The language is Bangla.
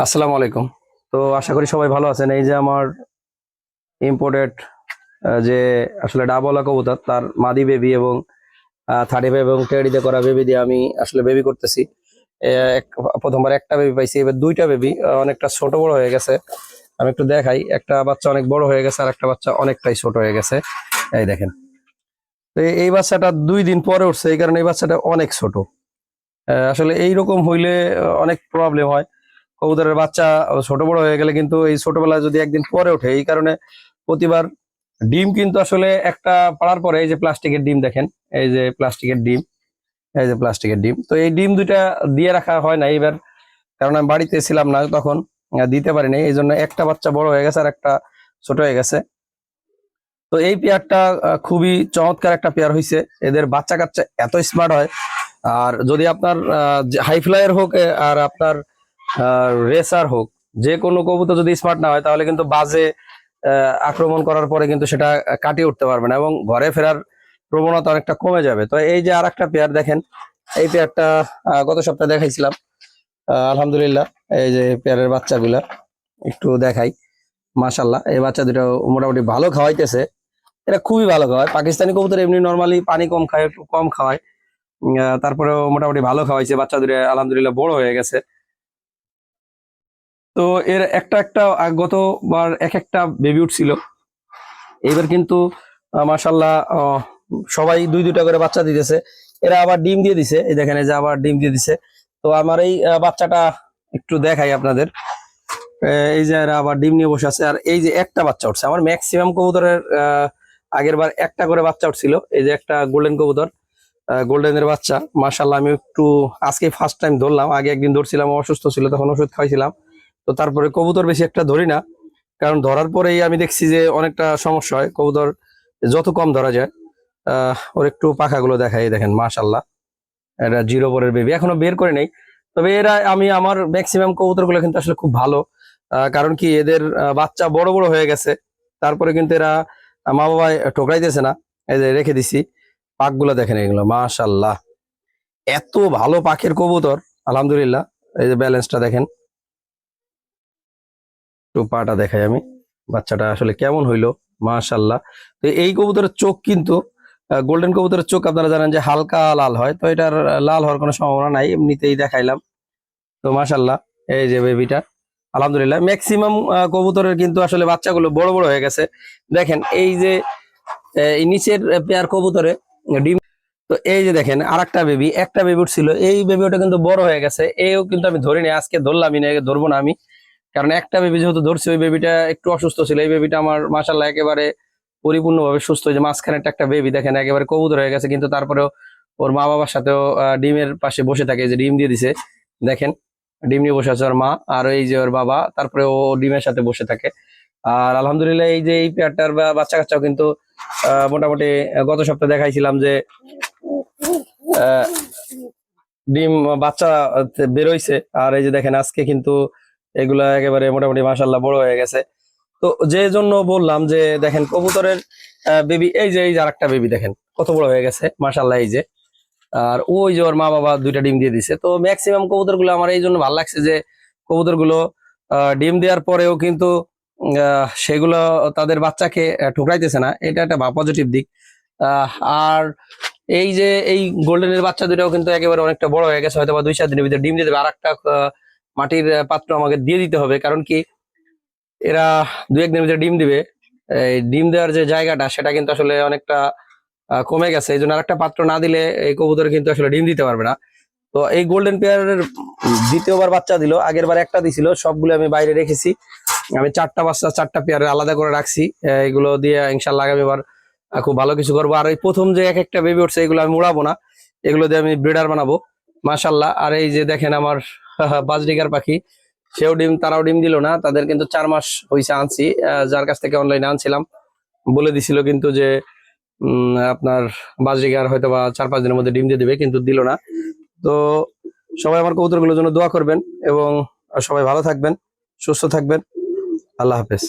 আসসালামু আলাইকুম। তো আশা করি সবাই ভালো আছেন। এই যে আমার ইম্পোর্টেড যে আসলে ডাবলা কবুতর, তার মাদি বেবি এবং থার্টি ফাইভ এবং টেডিতে করা বেবি দিয়ে আমি আসলে বেবি করতেছি। প্রথমবার একটা বেবি পাইছি, এবার দুইটা বেবি অনেকটা ছোট বড় হয়ে গেছে। আমি একটু দেখাই, একটা বাচ্চা অনেক বড় হয়ে গেছে আর একটা বাচ্চা অনেকটাই ছোট হয়ে গেছে। এই দেখেন। তো এই- বাচ্চাটা দুই দিন পরে উঠছে, এই কারণে এই বাচ্চাটা অনেক ছোট। আসলে এইরকম হইলে অনেক প্রবলেম হয়। কবুতরের বাচ্চা ছোট বড় হয়ে গেলে কিন্তু এই ছোটবেলায় যদি একদিন পরে ওঠে, এই কারণে প্রতিবার ডিম কিন্তু আসলে একটা পাড়ার পরে এই যে প্লাস্টিকের ডিম দেখেন, এই যে প্লাস্টিকের ডিম, এই যে প্লাস্টিকের ডিম। তো এই ডিম দুইটা দিয়ে রাখা হয় না এবার কারণ আমি বাড়িতে ছিলাম না তখন দিতে পারিনি, এই জন্য একটা বাচ্চা বড় হয়ে গেছে আর একটা ছোট হয়ে গেছে। তো এই পেয়ারটা খুবই চমৎকার একটা পেয়ার হয়েছে এদের বাচ্চা কাচ্চা এত স্মার্ট হয়। আর যদি আপনার হাই ফ্লাইয়ের হোক আর আপনার রেসার হোক, যে কোনো কবুতর যদি স্মার্ট না হয়, তাহলে কিন্তু বাজে আক্রমণ করার পরে কিন্তু সেটা কাটিয়ে উঠতে পারবে না এবং ঘরে ফেরার প্রবণতা অনেকটা কমে যাবে। তো এই যে আর একটা পেয়ার দেখেন, এই পেয়ারটা গত সপ্তাহে দেখাইছিলাম। আলহামদুলিল্লাহ, এই যে পেয়ারের বাচ্চাগুলা, একটু দেখাই। মাশাল্লাহ এই বাচ্চা দুটো মোটামুটি ভালো খাওয়াইতেছে। এটা খুবই ভালো খাওয়ায়। পাকিস্তানি কবুতর এমনি নর্মালি পানি কম খায়, একটু কম খাওয়ায়। তারপরেও মোটামুটি ভালো খাওয়াইছে। বাচ্চা দুটো আলহামদুলিল্লাহ বড় হয়ে গেছে। তো এর একটা একটা গতবার এক একটা বেবি উঠছিল। এইবার কিন্তু মাসাল্লাহ সবাই দুই দুইটা করে বাচ্চা দিতেছে। এরা আবার ডিম দিয়ে দিছে। এই দেখেন যে আবার ডিম দিয়ে দিছে। তো আমার এই বাচ্চাটা একটু দেখাই আপনাদের। এই যে এরা আবার ডিম নিয়ে বসে আছে। আর এই যে একটা বাচ্চা উঠছে। আমার ম্যাক্সিমাম কবুতরের আগের বার একটা করে বাচ্চা উঠছিল। এই যে একটা গোল্ডেন কবুতর গোল্ডেনের বাচ্চা। মাশাল্লাহ আমি একটু আজকে ফার্স্ট টাইম ধরলাম। আগে একদিন ধরছিলাম অসুস্থ ছিল, তখন ওষুধ খাইছিলাম তো তারপরে কবুতর বেশি একটা ধরি না, কারণ ধরার পরেই আমি দেখছি যে অনেকটা সমস্যা হয়। কবুতর যত কম ধরা যায় ওর একটু পাখাগুলো দেখাই, দেখেন মাশাল্লাহ এটা জিরো পরের বেবি এখনও বের করে নেই। তবে এরা, আমি আমার ম্যাক্সিমাম কবুতরগুলো কিন্তু আসলে খুব ভালো কারণ কি এদের বাচ্চা বড় বড় হয়ে গেছে। তারপরে কিন্তু এরা মা বাবা ঠোকরাইতেছে না, এই যে রেখে দিছি। পাকগুলো দেখেন এগুলো মাশাল্লাহ এত ভালো পাখের কবুতর, আলহামদুলিল্লাহ, এই যে ব্যালেন্সটা দেখেন। একটু পাটা দেখাই আমি। বাচ্চাটা আসলে কেমন হইল? মাশাল্লাহ তো এই কবুতরের চোখ কিন্তু গোল্ডেন কবুতরের চোখ আপনারা জানেন যে হালকা লাল হয়, তো এটার লাল হওয়ার কোনো সম্ভাবনা নাই, এমনিতেই দেখাইলাম। তো মাশাল্লাহ এই যে বেবিটা আলহামদুলিল্লাহ ম্যাক্সিমাম কবুতরের কিন্তু আসলে বাচ্চাগুলো বড় বড় হয়ে গেছে। দেখেন, এই যে নিচের পেয়ার কবুতরে ডিম, তো এই যে দেখেন আর একটা বেবি একটা বেবি উঠছিল। এই বেবি ওটা কিন্তু বড় হয়ে গেছে। এও কিন্তু আমি ধরিনি, আজকে ধরলামই না ধরবো না আমি। কারণ একটা বেবি যেহেতু ধরছি, ওই বেবিটা একটু অসুস্থ ছিল, এই বেবিটা আমার মাসাল্লাহ একেবারে পরিপূর্ণভাবে সুস্থ। হয়েছে মাঝখানে একটা বেবি দেখেন, একেবারে কবুতর হয়ে গেছে, কিন্তু তারপরেও ওর মা বাবার সাথেও ডিমের পাশে বসে থাকে যে ডিম দিয়ে দিছে। দেখেন, ডিম নিয়ে বসে আছে ওর মা আর এই যে ওর বাবা, তারপরে ও ডিমের সাথে বসে থাকে। আর আলহামদুলিল্লাহ এই যে এই পেয়ারটার বা বাচ্চা কাচ্চাও কিন্তু মোটামুটি গত সপ্তাহে দেখাইছিলাম যে ডিম বাচ্চা বেরোইছে আর এই যে দেখেন, আজকে কিন্তু এগুলা একেবারে মোটামুটি মাসাল্লাহ বড় হয়ে গেছে। তো যে জন্য বললাম যে, দেখেন কবুতরের বেবি, এই যে এই যে আরেকটা বেবি দেখেন, কত বড় হয়ে গেছে মাসাল্লাহ এই যে। আর ওই যে ওর মা বাবা দুইটা ডিম দিয়ে দিছে। তো ম্যাক্সিমাম কবুতরগুলো আমার এই জন্য ভালো লাগছে যে কবুতরগুলো ডিম দেওয়ার পরেও কিন্তু সেগুলো তাদের বাচ্চাকে ঠুকরাইতেছে না। এটা একটা পজিটিভ দিক। আর এই যে, এই গোল্ডেনের বাচ্চা দুটাও কিন্তু একেবারে অনেকটা বড় হয়ে গেছে। হয়তো বা দুই চার দিনের ভিতরে ডিম দিয়ে দেবে। আর একটা মাটির পাত্র আমাকে দিয়ে দিতে হবে। কারণ কি, এরা দু একদিনের ভিতরে ডিম দিবে। এই ডিম দেওয়ার যে জায়গাটা, সেটা কিন্তু আসলে অনেকটা কমে গেছে। এই জন্য আরেকটা পাত্র না দিলে এই কবুতর কিন্তু আসলে ডিম দিতে পারবে না। তো এই গোল্ডেন পেয়ারের দ্বিতীয়বার বাচ্চা দিল আগের বার একটা দিছিল, সবগুলো আমি বাইরে রেখেছি। আমি চারটা বাচ্চা, চারটা পেয়ারে আলাদা করে রাখছি। এগুলো দিয়ে ইনশাল্লাহ আগামীবার খুব ভালো কিছু করব। আর এই প্রথম যে এক একটা বেবি উঠছে, এগুলো আমি উড়াবো না। এগুলো দিয়ে আমি ব্রিডার বানাবো মাশাল্লাহ আর এই যে দেখেন আমার বাজরিকার পাখি। সেও ডিম, তারাও ডিম দিল না, তাদের কিন্তু চার মাস হয়েছে আনছি। যার কাছ থেকে অনলাইনে আনছিলাম। বলে দিছিল কিন্তু যে আপনার বাজরিগার হয়তো বা চার পাঁচ দিনের মধ্যে ডিম দিয়ে দেবে, কিন্তু দিল না। তো সবাই আমার কবুতরগুলোর জন্য দোয়া করবেন এবং সবাই ভালো থাকবেন, সুস্থ থাকবেন। আল্লাহ হাফেজ।